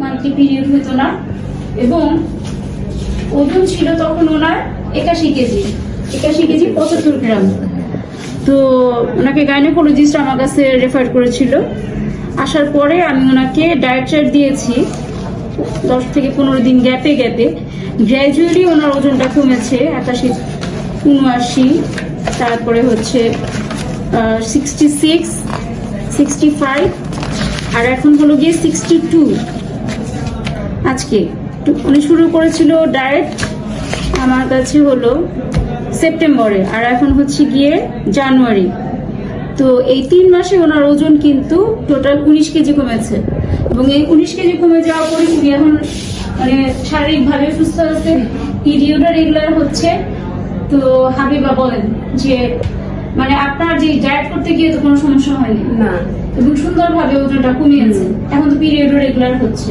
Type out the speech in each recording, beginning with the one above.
Monthly period হতো না। এবং ওজন ছিল তখন ওনার একাশি কেজি। একাশি কেজি পঁচাত্তর গ্রাম। তো ওনাকে গাইনোকোলজিস্ট আমার কাছে রেফার করেছিল। আসার পরে আমি ওনাকে ডায়েট চার্ট দিয়েছি। দশ থেকে পনেরো দিন গ্যাপে গ্যাপে গ্র্যাজুয়ালি ওনার ওজনটা কমেছে, একাশি, উনআশি, তারপরে হচ্ছে সিক্সটি সিক্স সিক্সটি ফাইভ আর এখন হলো গিয়ে সিক্সটি টু আজকে। তো উনি শুরু করেছিল ডায়েট আমার কাছে হলো সেপ্টেম্বরে আর এখন হচ্ছে গিয়ে জানুয়ারি। তো এই তিন মাসে ওনার ওজন কিন্তু টোটাল উনিশ কেজি কমেছে। এবং এই উনিশ কেজি কমে যাওয়ার পরে উনি এখন মানে শারীরিকভাবে সুস্থ আছে। পিরিয়ডও রেগুলার হচ্ছে। তো হাবিবা বলেন যে মানে আপনার যে ডায়েট করতে গিয়ে তো কোনো সমস্যা হয়নি। না। এবং সুন্দরভাবে ওজনটা কমিয়েছে। এখন তো পিরিয়ডও রেগুলার হচ্ছে।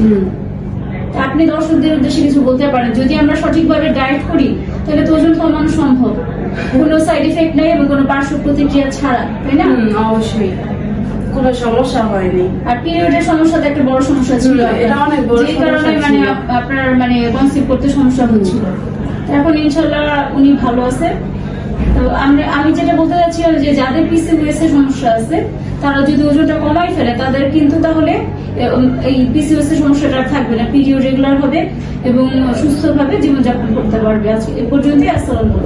আপনি দর্শকদের উদ্দেশ্যে কিছু বলতে পারেন। যদি আমরা সঠিকভাবে ডায়েট করি তাহলে তো ওজন কমানো সম্ভব। কোনো সাইড এফেক্ট নেই এবং কোনো পার্শ্ব প্রতিক্রিয়া ছাড়া তাই না? অবশ্যই। কোনো সমস্যা হয়নি। আর পিরিয়ডের সমস্যা তো একটা বড় সমস্যা ছিল। এটা অনেক বড় যে কারণে মানে আপনার মানে কনসিভ করতে সমস্যা হচ্ছিল। এখন ইনশাল্লাহ উনি ভালো আছে। তো আমরা, আমি যেটা বলতে চাচ্ছি যে যাদের পিসিওএস এর সমস্যা আছে, তারা যদি ওজনটা কমাই ফেলে, তাদের কিন্তু তাহলে এই পিসিওএস এর সমস্যাটা থাকবে না। পিরিয়ড রেগুলার হবে এবং সুস্থভাবে জীবনযাপন করতে পারবে। আজকে এ পর্যন্তই, আসসালামু